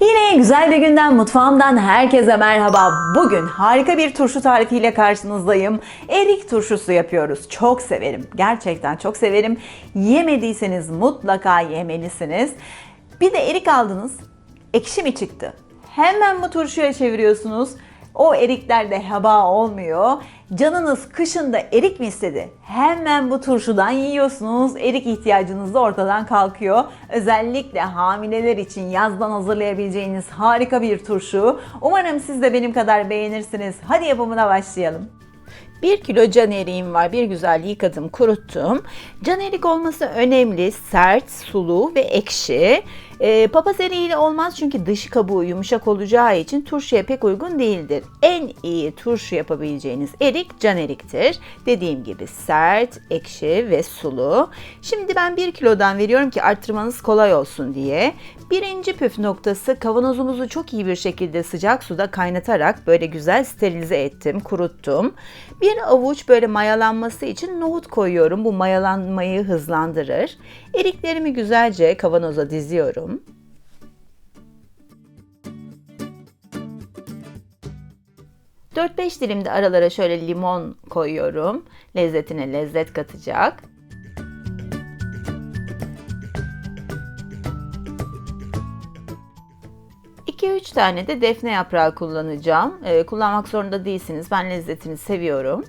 Yine güzel bir günden mutfağımdan herkese merhaba. Bugün harika bir turşu tarifiyle karşınızdayım. Erik turşusu yapıyoruz. Çok severim. Gerçekten çok severim. Yemediyseniz mutlaka yemelisiniz. Bir de erik aldınız. Ekşi mi çıktı? Hemen bu turşuya çeviriyorsunuz. O erikler de heba olmuyor. Canınız kışında erik mi istedi? Hemen bu turşudan yiyorsunuz. Erik ihtiyacınız da ortadan kalkıyor. Özellikle hamileler için yazdan hazırlayabileceğiniz harika bir turşu. Umarım siz de benim kadar beğenirsiniz. Hadi yapımına başlayalım. 1 kilo can eriğim var. Bir güzel yıkadım, kuruttum. Can erik olması önemli. Sert, sulu ve ekşi. Ee, papaz eriğiyle olmaz çünkü dış kabuğu yumuşak olacağı için turşuya pek uygun değildir. En iyi turşu yapabileceğiniz erik can eriktir. Dediğim gibi sert, ekşi ve sulu. Şimdi ben 1 kilodan veriyorum ki arttırmanız kolay olsun diye. Birinci püf noktası kavanozumuzu çok iyi bir şekilde sıcak suda kaynatarak böyle güzel sterilize ettim, kuruttum. Bir avuç böyle mayalanması için nohut koyuyorum. Bu mayalanmayı hızlandırır. Eriklerimi güzelce kavanoza diziyorum. Dört beş dilim de aralara şöyle limon koyuyorum. Lezzetine lezzet katacak. 2-3 tane de defne yaprağı kullanacağım. Ee, kullanmak zorunda değilsiniz. Ben lezzetini seviyorum.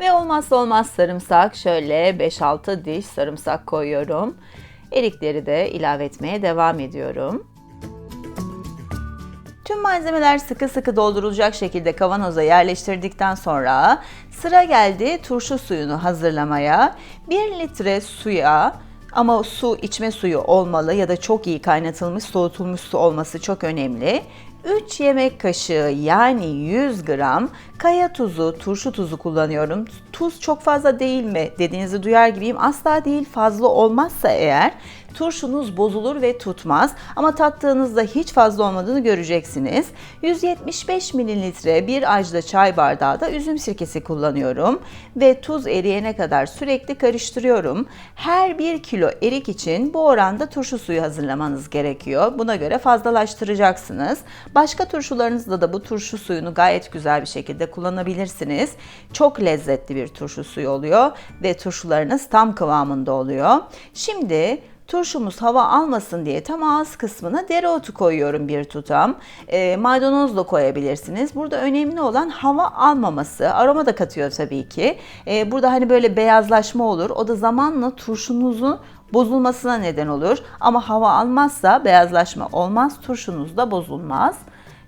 Ve olmazsa olmaz sarımsak. Şöyle 5-6 diş sarımsak koyuyorum. Erikleri de ilave etmeye devam ediyorum. Tüm malzemeler sıkı sıkı doldurulacak şekilde kavanoza yerleştirdikten sonra sıra geldi turşu suyunu hazırlamaya. 1 litre suya ama su içme suyu olmalı ya da çok iyi kaynatılmış soğutulmuş su olması çok önemli. 3 yemek kaşığı yani 100 gram kaya tuzu, turşu tuzu kullanıyorum. Tuz çok fazla değil mi dediğinizi duyar gibiyim. Asla değil fazla olmazsa eğer turşunuz bozulur ve tutmaz. Ama tattığınızda hiç fazla olmadığını göreceksiniz. 175 mililitre bir ajda çay bardağı da üzüm sirkesi kullanıyorum. Ve tuz eriyene kadar sürekli karıştırıyorum. Her 1 kilo erik için bu oranda turşu suyu hazırlamanız gerekiyor. Buna göre fazlalaştıracaksınız. Başka turşularınızda da bu turşu suyunu gayet güzel bir şekilde kullanabilirsiniz. Çok lezzetli bir turşu suyu oluyor ve turşularınız tam kıvamında oluyor. Şimdi Turşumuz hava almasın diye tam ağız kısmına dereotu koyuyorum bir tutam. E, maydanoz da koyabilirsiniz. Burada önemli olan hava almaması. Aroma da katıyor tabii ki. E, burada hani böyle beyazlaşma olur. O da zamanla turşunuzun bozulmasına neden olur. Ama hava almazsa beyazlaşma olmaz. Turşunuz da bozulmaz.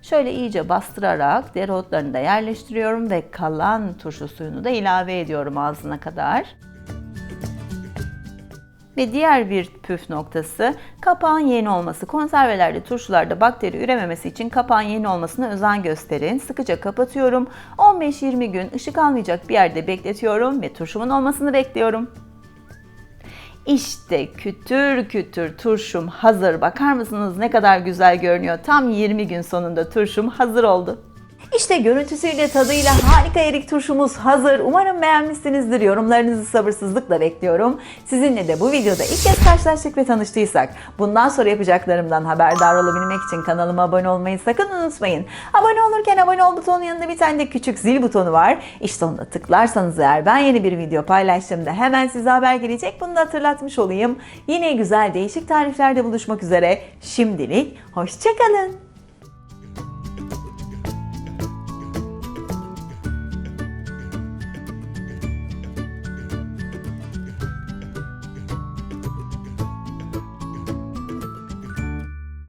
Şöyle iyice bastırarak dereotlarını da yerleştiriyorum ve kalan turşu suyunu da ilave ediyorum ağzına kadar. Ve diğer bir püf noktası kapağın yeni olması. Konservelerde, turşularda bakteri ürememesi için kapağın yeni olmasına özen gösterin. Sıkıca kapatıyorum. 15-20 gün ışık almayacak bir yerde bekletiyorum ve turşumun olmasını bekliyorum. İşte kütür kütür turşum hazır. Bakar mısınız ne kadar güzel görünüyor. Tam 20 gün sonunda turşum hazır oldu. İşte görüntüsüyle tadıyla harika erik turşumuz hazır. Umarım beğenmişsinizdir. Yorumlarınızı sabırsızlıkla bekliyorum. Sizinle de bu videoda ilk kez karşılaştık ve tanıştıysak bundan sonra yapacaklarımdan haberdar olabilmek için kanalıma abone olmayı sakın unutmayın. Abone olurken abone ol butonun yanında bir tane de küçük zil butonu var. İşte onu tıklarsanız eğer ben yeni bir video paylaştığımda hemen size haber gelecek. Bunu da hatırlatmış olayım. Yine güzel değişik tariflerde buluşmak üzere. Şimdilik hoşçakalın.